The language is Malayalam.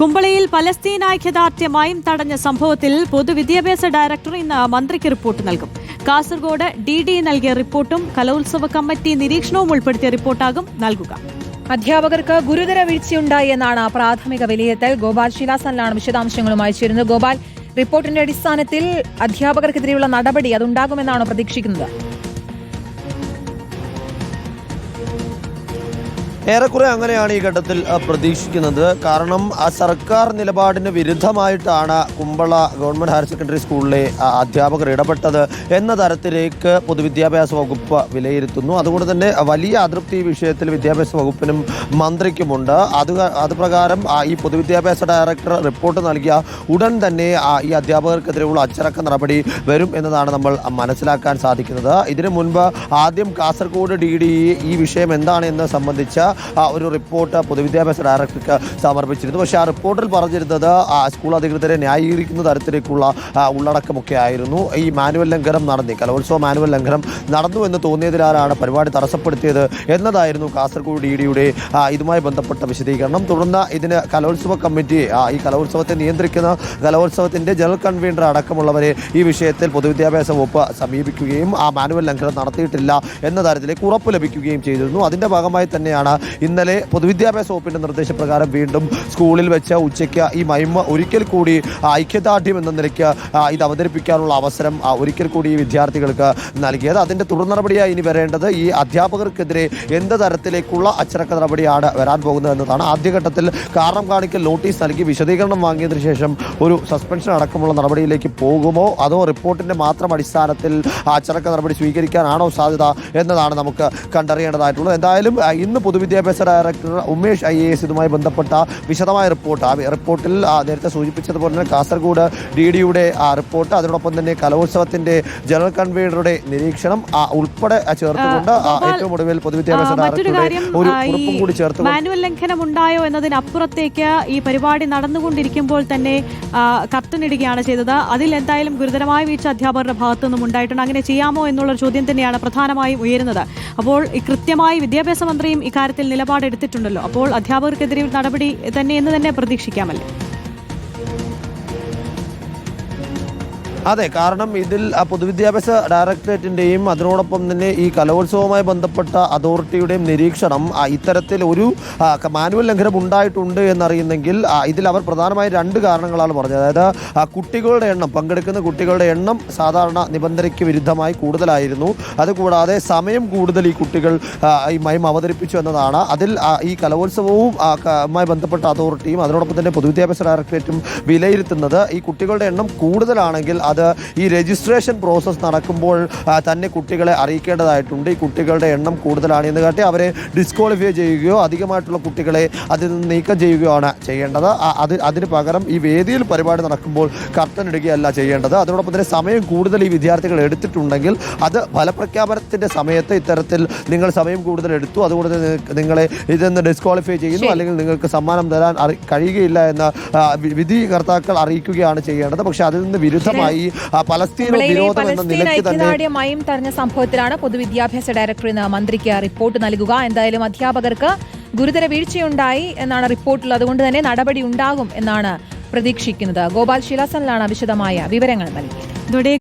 കുമ്പളയിൽ പലസ്തീൻ ഐക്യദാർഢ്യമായും തടഞ്ഞ സംഭവത്തിൽ പൊതുവിദ്യാഭ്യാസ ഡയറക്ടർ ഇന്ന് മന്ത്രിക്ക് റിപ്പോർട്ട് നൽകും. കാസർഗോഡ് ഡി ഡി നൽകിയ റിപ്പോർട്ടും കലോത്സവ കമ്മിറ്റി നിരീക്ഷണവും ഉൾപ്പെടുത്തിയ റിപ്പോർട്ടാകും നൽകുക. അധ്യാപകർക്ക് ഗുരുതര വീഴ്ചയുണ്ടായി എന്നാണ് പ്രാഥമിക വിലയിരുത്തൽ. ഗോപാൽ ശിലാസനിലാണ് വിശദാംശങ്ങളുമായി ചേരുന്നത് ഗോപാൽ റിപ്പോർട്ടിന്റെ അടിസ്ഥാനത്തിൽ അധ്യാപകർക്കെതിരെയുള്ള നടപടി അതുണ്ടാകുമെന്നാണ് പ്രതീക്ഷിക്കുന്നത്? ഏറെക്കുറെ അങ്ങനെയാണ് ഈ ഘട്ടത്തിൽ പ്രതീക്ഷിക്കുന്നത്. കാരണം ആ സർക്കാർ നിലപാടിന് വിരുദ്ധമായിട്ടാണ് കുമ്പള ഗവൺമെന്റ് ഹയർ സെക്കൻഡറി സ്കൂളിലെ അധ്യാപകർ ഇടപെട്ടത് എന്ന തരത്തിലേക്ക് പൊതുവിദ്യാഭ്യാസ വകുപ്പ് വിലയിരുത്തുന്നു. അതുകൊണ്ട് തന്നെ വലിയ അതൃപ്തി ഈ വിഷയത്തിൽ വിദ്യാഭ്യാസ വകുപ്പിനും മന്ത്രിക്കുമുണ്ട്. അത് അത് പ്രകാരം ഈ പൊതുവിദ്യാഭ്യാസ ഡയറക്ടർ റിപ്പോർട്ട് നൽകിയ ഉടൻ തന്നെ ഈ അധ്യാപകർക്കെതിരെയുള്ള അച്ചടക്ക നടപടി വരും എന്നതാണ് നമ്മൾ മനസ്സിലാക്കാൻ സാധിക്കുന്നത്. ഇതിനു മുൻപ് ആദ്യം കാസർഗോഡ് ഡി ഡി ഈ വിഷയം എന്താണ് എന്ന് സംബന്ധിച്ച ഒരു റിപ്പോർട്ട് പൊതുവിദ്യാഭ്യാസ ഡയറക്ടർക്ക് സമർപ്പിച്ചിരുന്നു. പക്ഷേ ആ റിപ്പോർട്ടിൽ പറഞ്ഞിരുന്നത് സ്കൂൾ അധികൃതരെ ന്യായീകരിക്കുന്ന തരത്തിലേക്കുള്ള ഉള്ളടക്കമൊക്കെ ആയിരുന്നു. ഈ മാനുവൽ ലംഘനം നടന്നി കലോത്സവ മാനുവൽ ലംഘനം നടന്നു എന്ന് തോന്നിയതിനാലാണ് പരിപാടി തടസ്സപ്പെടുത്തിയത് എന്നതായിരുന്നു കാസർഗോഡ് ഡി ഡിയുടെ ഇതുമായി ബന്ധപ്പെട്ട വിശദീകരണം. തുടർന്ന് ഇതിന് കലോത്സവ കമ്മിറ്റി ഈ കലോത്സവത്തെ നിയന്ത്രിക്കുന്ന കലോത്സവത്തിന്റെ ജനറൽ കൺവീനർ അടക്കമുള്ളവരെ ഈ വിഷയത്തിൽ പൊതുവിദ്യാഭ്യാസ വകുപ്പ് സമീപിക്കുകയും ആ മാനുവൽ ലംഘനം നടത്തിയിട്ടില്ല എന്ന തരത്തിലേക്ക് ഉറപ്പ് ലഭിക്കുകയും ചെയ്തിരുന്നു. അതിന്റെ ഭാഗമായി തന്നെയാണ് ഇന്നലെ പൊതുവിദ്യാഭ്യാസ വകുപ്പിന്റെ നിർദ്ദേശപ്രകാരം വീണ്ടും സ്കൂളിൽ വെച്ച ഉച്ചയ്ക്ക് ഈ മൈമ ഒരിക്കൽ കൂടി ഐക്യദാർഢ്യം എന്ന നിലയ്ക്ക് ഇത് അവതരിപ്പിക്കാനുള്ള അവസരം ഒരിക്കൽ കൂടി ഈ വിദ്യാർത്ഥികൾക്ക് നൽകിയത്. അതിന്റെ തുടർ നടപടിയായി ഇനി വരേണ്ടത് ഈ അധ്യാപകർക്കെതിരെ എന്ത് തരത്തിലേക്കുള്ള അച്ചടക്ക നടപടിയാണ് വരാൻ പോകുന്നത് എന്നതാണ് ആദ്യഘട്ടത്തിൽ കാരണം കാണിക്കൽ നോട്ടീസ് നൽകി വിശദീകരണം വാങ്ങിയതിന് ശേഷം ഒരു സസ്പെൻഷൻ അടക്കമുള്ള നടപടിയിലേക്ക് പോകുമോ? അതോ റിപ്പോർട്ടിന്റെ മാത്രം അടിസ്ഥാനത്തിൽ അച്ചടക്ക നടപടി സ്വീകരിക്കാനാണോ സാധ്യത എന്നതാണ് നമുക്ക് കണ്ടറിയേണ്ടതായിട്ടുള്ളത്. എന്തായാലും ഇന്ന് ഇന്ന് പൊതുവിദ്യാഭ്യാസ director Umesh I A S ഇതുമായി ബന്ധപ്പെട്ട വിശദമായ റിപ്പോർട്ട്. ആ റിപ്പോർട്ടിൽ നേരത്തെ സൂചിപ്പിച്ചതുപോലെ തന്നെ കാസർഗോഡ് ഡി ഡിയുടെ റിപ്പോർട്ട്. അതിനോടൊപ്പം തന്നെ കലോത്സവത്തിന്റെ ജനറൽ കൺവീനറുടെ നിരീക്ഷണം ആ, ഉൾപ്പെടെ ചേർത്തുകൊണ്ട് ഏറ്റവും ഒടുവിൽ പൊതുവിദ്യാഭ്യാസ ഡയറക്ടർ ഡയറക്ടറുടെ ഒരു കുറിപ്പും കൂടി മാനുവൽ ലംഘനം ഉണ്ടായോ എന്നതിനപ്പുറത്തേക്ക് ഈ പരിപാടി നടന്നുകൊണ്ടിരിക്കുമ്പോൾ തന്നെ ഇടുകയാണ് ചെയ്തത്. അതിൽ എന്തായാലും ഗുരുതരമായ വീഴ്ച അധ്യാപകരുടെ ഭാഗത്തു നിന്നും ഉണ്ടായിട്ടുണ്ട്. അങ്ങനെ ചെയ്യാമോ എന്നുള്ള ചോദ്യം തന്നെയാണ് പ്രധാനമായും ഉയരുന്നത്. അപ്പോൾ കൃത്യമായി വിദ്യാഭ്യാസ മന്ത്രിയും ഇക്കാര്യത്തിൽ നിലപാടെടുത്തിട്ടുണ്ടല്ലോ. അപ്പോൾ അധ്യാപകർക്കെതിരെ നടപടി തന്നെ എന്ന് തന്നെ പ്രതീക്ഷിക്കാമല്ലേ? അതെ കാരണം ഇതിൽ പൊതുവിദ്യാഭ്യാസ ഡയറക്ടറേറ്റിന്റെയും അതിനോടൊപ്പം തന്നെ ഈ കലോത്സവവുമായി ബന്ധപ്പെട്ട അതോറിറ്റിയുടെയും നിരീക്ഷണം ഇത്തരത്തിൽ ഒരു മാനുവൽ ലംഘനം ഉണ്ടായിട്ടുണ്ട് എന്നറിയുന്നെങ്കിൽ ഇതിൽ അവർ പ്രധാനമായും രണ്ട് കാരണങ്ങളാണ് പറഞ്ഞത്. അതായത് കുട്ടികളുടെ എണ്ണം പങ്കെടുക്കുന്ന കുട്ടികളുടെ എണ്ണം സാധാരണ നിബന്ധനയ്ക്ക് വിരുദ്ധമായി കൂടുതലായിരുന്നു. അതുകൂടാതെ സമയം കൂടുതൽ ഈ കുട്ടികൾ ഈ മയം അവതരിപ്പിച്ചു എന്നതാണ്. അതിൽ ഈ കലോത്സവവും മായി ബന്ധപ്പെട്ട അതോറിറ്റിയും അതിനോടൊപ്പം തന്നെ പൊതുവിദ്യാഭ്യാസ ഡയറക്ടറേറ്റും വിലയിരുത്തുന്നത് ഈ കുട്ടികളുടെ എണ്ണം കൂടുതലാണെങ്കിൽ അത് ഈ രജിസ്ട്രേഷൻ പ്രോസസ്സ് നടക്കുമ്പോൾ തന്നെ കുട്ടികളെ അറിയിക്കേണ്ടതായിട്ടുണ്ട്. ഈ കുട്ടികളുടെ എണ്ണം കൂടുതലാണ് എന്ന് കാട്ടി അവരെ ഡിസ്ക്വാളിഫൈ ചെയ്യുകയോ അധികമായിട്ടുള്ള കുട്ടികളെ അതിൽ നിന്ന് നീക്കം ചെയ്യുകയാണ് ചെയ്യേണ്ടത്. ആ, അത് അതിന് പകരം ഈ വേദിയിൽ പരിപാടി നടക്കുമ്പോൾ കർട്ടൻ ഇടുകയല്ല ചെയ്യേണ്ടത്. അതോടൊപ്പം തന്നെ സമയം കൂടുതൽ ഈ വിദ്യാർത്ഥികൾ എടുത്തിട്ടുണ്ടെങ്കിൽ അത് ഫലപ്രഖ്യാപനത്തിന്റെ സമയത്ത് ഇത്തരത്തിൽ നിങ്ങൾ സമയം കൂടുതൽ എടുത്തു. അതുകൊണ്ട് നിങ്ങളെ ഇതിന്ന് ഡിസ്ക്വാളിഫൈ ചെയ്യുന്നു അല്ലെങ്കിൽ നിങ്ങൾക്ക് സമ്മാനം തരാൻ കഴിയുകയില്ല എന്ന വിധി കർത്താക്കൾ അറിയിക്കുകയാണ് ചെയ്യേണ്ടത്. പക്ഷേ അതിൽ നിന്ന് വിരുദ്ധമായി ആ, പലസ്തീൻ വിരോധം എന്ന നിലയ്ക്ക് തന്നെ തടഞ്ഞ സംഭവത്തിലാണ് പൊതുവിദ്യാഭ്യാസ ഡയറക്ടർ ഇന്ന് മന്ത്രിക്ക് റിപ്പോർട്ട് നൽകുക. എന്തായാലും അധ്യാപകർക്ക് ഗുരുതര വീഴ്ചയുണ്ടായി എന്നാണ് റിപ്പോർട്ടിൽ അതുകൊണ്ട് തന്നെ നടപടി ഉണ്ടാകും എന്നാണ് പ്രതീക്ഷിക്കുന്നത്. ഗോപാൽ ശിലാസനിലാണ് വിശദമായ വിവരങ്ങൾ നൽകിയത്. ഇതോടെ